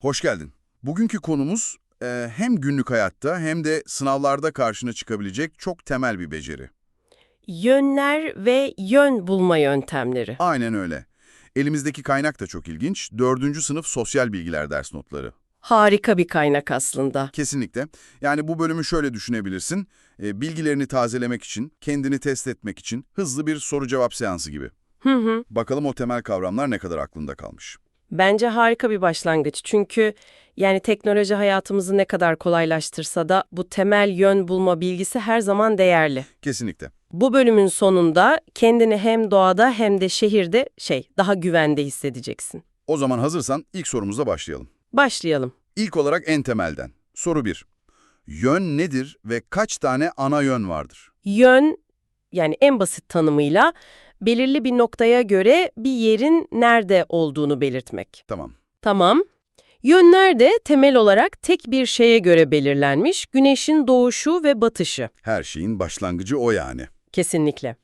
Hoş geldin. Bugünkü konumuz e, hem günlük hayatta hem de sınavlarda karşına çıkabilecek çok temel bir beceri. Yönler ve yön bulma yöntemleri. Aynen öyle. Elimizdeki kaynak da çok ilginç. Dördüncü sınıf sosyal bilgiler ders notları. Harika bir kaynak aslında. Kesinlikle. Yani bu bölümü şöyle düşünebilirsin. E, bilgilerini tazelemek için, kendini test etmek için hızlı bir soru-cevap seansı gibi. Hı hı. Bakalım o temel kavramlar ne kadar aklında kalmış. Bence harika bir başlangıç. Çünkü yani teknoloji hayatımızı ne kadar kolaylaştırsa da bu temel yön bulma bilgisi her zaman değerli. Kesinlikle. Bu bölümün sonunda kendini hem doğada hem de şehirde şey daha güvende hissedeceksin. O zaman hazırsan ilk sorumuzla başlayalım. Başlayalım. İlk olarak en temelden. Soru 1. Yön nedir ve kaç tane ana yön vardır? Yön yani en basit tanımıyla belirli bir noktaya göre bir yerin nerede olduğunu belirtmek. Tamam. Tamam. Yönler de temel olarak tek bir şeye göre belirlenmiş, güneşin doğuşu ve batışı. Her şeyin başlangıcı o yani. Kesinlikle.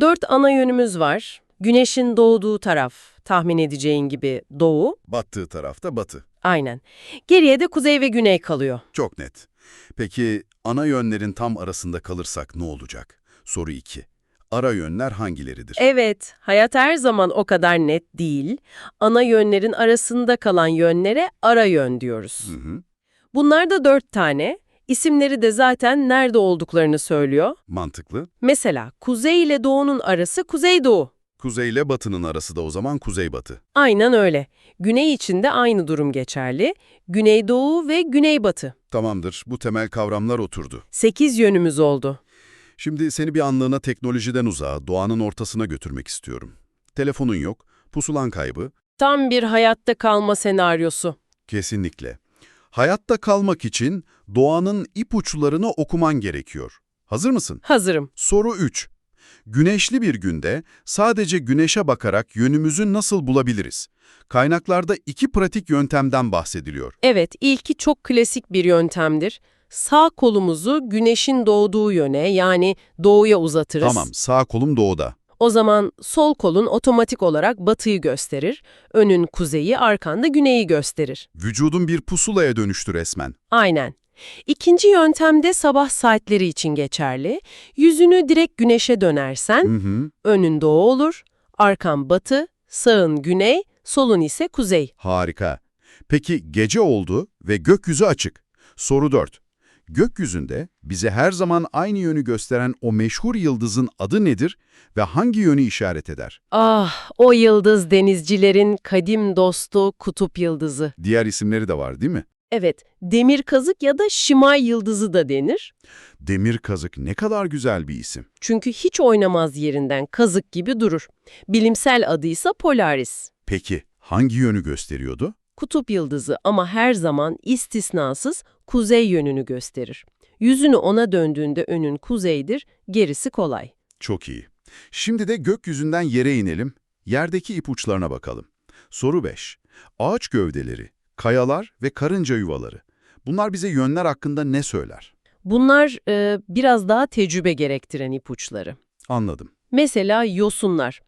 Dört ana yönümüz var. Güneşin doğduğu taraf, tahmin edeceğin gibi doğu. Battığı tarafta batı. Aynen. Geriye de kuzey ve güney kalıyor. Çok net. Peki ana yönlerin tam arasında kalırsak ne olacak? Soru 2. Ara yönler hangileridir? Evet, hayat her zaman o kadar net değil. Ana yönlerin arasında kalan yönlere ara yön diyoruz. Hı hı. Bunlar da dört tane. İsimleri de zaten nerede olduklarını söylüyor. Mantıklı. Mesela kuzey ile doğunun arası kuzeydoğu. Kuzey ile batının arası da o zaman kuzeybatı. Aynen öyle. Güney için de aynı durum geçerli. Güneydoğu ve güneybatı. Tamamdır. Bu temel kavramlar oturdu. Sekiz yönümüz oldu. Şimdi seni bir anlığına teknolojiden uzağa, doğanın ortasına götürmek istiyorum. Telefonun yok, pusulan kaybı. Tam bir hayatta kalma senaryosu. Kesinlikle. Hayatta kalmak için doğanın ipuçlarını okuman gerekiyor. Hazır mısın? Hazırım. Soru 3. Güneşli bir günde sadece güneşe bakarak yönümüzü nasıl bulabiliriz? Kaynaklarda iki pratik yöntemden bahsediliyor. Evet, ilki çok klasik bir yöntemdir. Sağ kolumuzu güneşin doğduğu yöne yani doğuya uzatırız. Tamam, sağ kolum doğuda. O zaman sol kolun otomatik olarak batıyı gösterir, önün kuzeyi, arkanda güneyi gösterir. Vücudun bir pusulaya dönüştü resmen. Aynen. İkinci yöntem de sabah saatleri için geçerli. Yüzünü direkt güneşe dönersen Hı hı. önün doğu olur, arkan batı, sağın güney, solun ise kuzey. Harika. Peki gece oldu ve gökyüzü açık. Soru 4. Gökyüzünde bize her zaman aynı yönü gösteren o meşhur yıldızın adı nedir ve hangi yönü işaret eder? Ah, o yıldız denizcilerin kadim dostu kutup yıldızı. Diğer isimleri de var değil mi? Evet, demir kazık ya da şimay yıldızı da denir. Demir kazık ne kadar güzel bir isim. Çünkü hiç oynamaz yerinden kazık gibi durur. Bilimsel adıysa Polaris. Peki hangi yönü gösteriyordu? Kutup yıldızı ama her zaman istisnasız kuzey yönünü gösterir. Yüzünü ona döndüğünde önün kuzeydir, gerisi kolay. Çok iyi. Şimdi de gökyüzünden yere inelim, yerdeki ipuçlarına bakalım. Soru 5. Ağaç gövdeleri, kayalar ve karınca yuvaları. Bunlar bize yönler hakkında ne söyler? Bunlar e, biraz daha tecrübe gerektiren ipuçları. Anladım. Mesela yosunlar.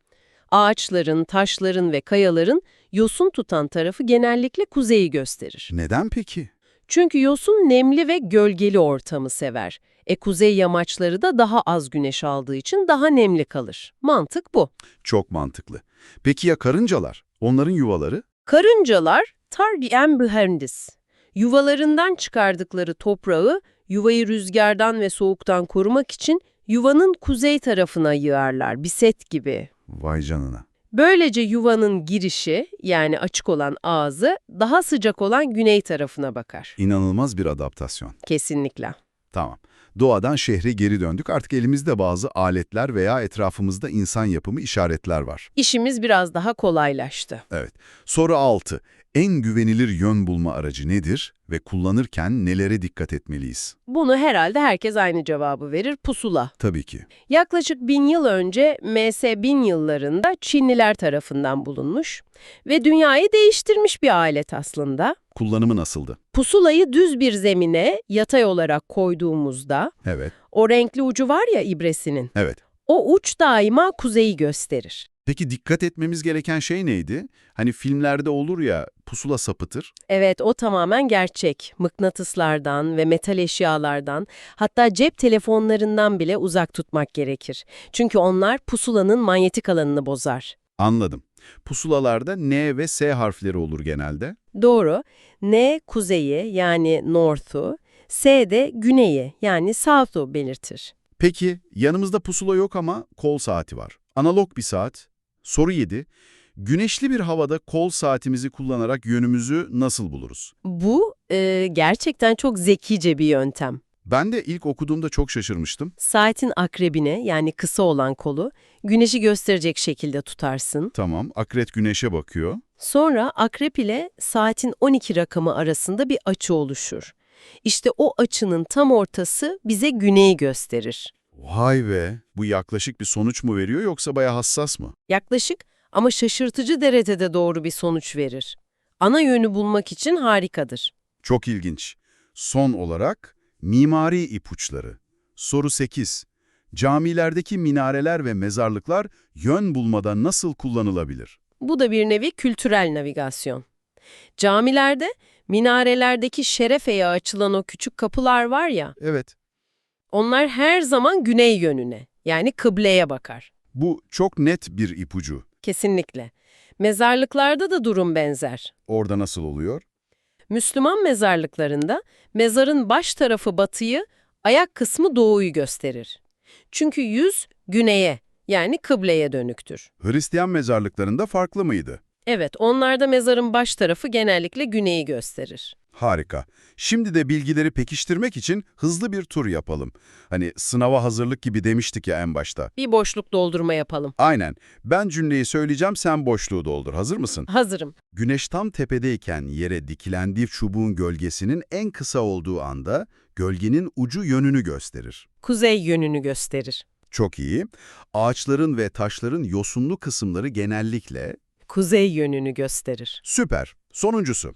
Ağaçların, taşların ve kayaların yosun tutan tarafı genellikle kuzeyi gösterir. Neden peki? Çünkü yosun nemli ve gölgeli ortamı sever. E kuzey yamaçları da daha az güneş aldığı için daha nemli kalır. Mantık bu. Çok mantıklı. Peki ya karıncalar? Onların yuvaları? Karıncalar tarbiyenbühendis. Yuvalarından çıkardıkları toprağı yuvayı rüzgardan ve soğuktan korumak için yuvanın kuzey tarafına yığarlar, bir set gibi. Vay canına. Böylece yuvanın girişi yani açık olan ağzı daha sıcak olan güney tarafına bakar. İnanılmaz bir adaptasyon. Kesinlikle. Tamam. Doğadan şehre geri döndük. Artık elimizde bazı aletler veya etrafımızda insan yapımı işaretler var. İşimiz biraz daha kolaylaştı. Evet. Soru 6. En güvenilir yön bulma aracı nedir ve kullanırken nelere dikkat etmeliyiz? Bunu herhalde herkes aynı cevabı verir, pusula. Tabii ki. Yaklaşık bin yıl önce MS bin yıllarında Çinliler tarafından bulunmuş ve dünyayı değiştirmiş bir alet aslında. Kullanımı nasıldı? Pusulayı düz bir zemine yatay olarak koyduğumuzda Evet. o renkli ucu var ya ibresinin, Evet. o uç daima kuzeyi gösterir. Peki dikkat etmemiz gereken şey neydi? Hani filmlerde olur ya pusula sapıtır. Evet, o tamamen gerçek. Mıknatıslardan ve metal eşyalardan, hatta cep telefonlarından bile uzak tutmak gerekir. Çünkü onlar pusulanın manyetik alanını bozar. Anladım. Pusulalarda N ve S harfleri olur genelde. Doğru. N kuzeyi yani north'u, S de güneyi yani south'u belirtir. Peki yanımızda pusula yok ama kol saati var. Analog bir saat. Soru 7. Güneşli bir havada kol saatimizi kullanarak yönümüzü nasıl buluruz? Bu e, gerçekten çok zekice bir yöntem. Ben de ilk okuduğumda çok şaşırmıştım. Saatin akrebine yani kısa olan kolu güneşi gösterecek şekilde tutarsın. Tamam, akret güneşe bakıyor. Sonra akrep ile saatin 12 rakamı arasında bir açı oluşur. İşte o açının tam ortası bize güneyi gösterir. Vay be, bu yaklaşık bir sonuç mu veriyor yoksa bayağı hassas mı? Yaklaşık ama şaşırtıcı derecede doğru bir sonuç verir. Ana yönü bulmak için harikadır. Çok ilginç. Son olarak mimari ipuçları. Soru 8. Camilerdeki minareler ve mezarlıklar yön bulmada nasıl kullanılabilir? Bu da bir nevi kültürel navigasyon. Camilerde minarelerdeki şerefeye açılan o küçük kapılar var ya, Evet, onlar her zaman güney yönüne yani kıbleye bakar. bu çok net bir ipucu. Kesinlikle. Mezarlıklarda da durum benzer. Orada nasıl oluyor? Müslüman mezarlıklarında mezarın baş tarafı batıyı, ayak kısmı doğuyu gösterir. Çünkü yüz güneye yani kıbleye dönüktür. Hristiyan mezarlıklarında farklı mıydı? Evet, onlarda mezarın baş tarafı genellikle güneyi gösterir. Harika. Şimdi de bilgileri pekiştirmek için hızlı bir tur yapalım. Hani sınava hazırlık gibi demiştik ya en başta. Bir boşluk doldurma yapalım. Aynen. Ben cümleyi söyleyeceğim, sen boşluğu doldur. Hazır mısın? Hazırım. Güneş tam tepedeyken yere dikilen bir çubuğun gölgesinin en kısa olduğu anda gölgenin ucu yönünü gösterir. Kuzey yönünü gösterir. Çok iyi. Ağaçların ve taşların yosunlu kısımları genellikle Kuzey yönünü gösterir. süper. Sonuncusu.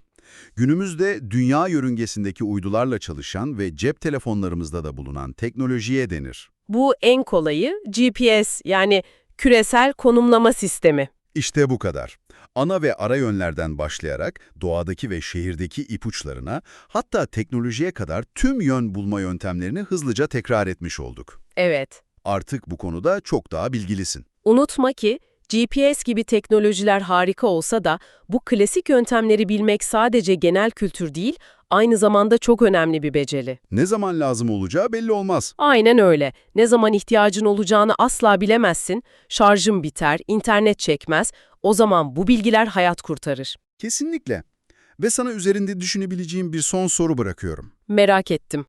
Günümüzde dünya yörüngesindeki uydularla çalışan ve cep telefonlarımızda da bulunan teknolojiye denir. Bu en kolayı GPS yani küresel konumlama sistemi. İşte bu kadar. Ana ve ara yönlerden başlayarak doğadaki ve şehirdeki ipuçlarına hatta teknolojiye kadar tüm yön bulma yöntemlerini hızlıca tekrar etmiş olduk. Evet. Artık bu konuda çok daha bilgilisin. Unutma ki GPS gibi teknolojiler harika olsa da bu klasik yöntemleri bilmek sadece genel kültür değil, aynı zamanda çok önemli bir beceri. Ne zaman lazım olacağı belli olmaz. Aynen öyle. Ne zaman ihtiyacın olacağını asla bilemezsin. Şarjın biter, internet çekmez. O zaman bu bilgiler hayat kurtarır. Kesinlikle. Ve sana üzerinde düşünebileceğim bir son soru bırakıyorum. Merak ettim.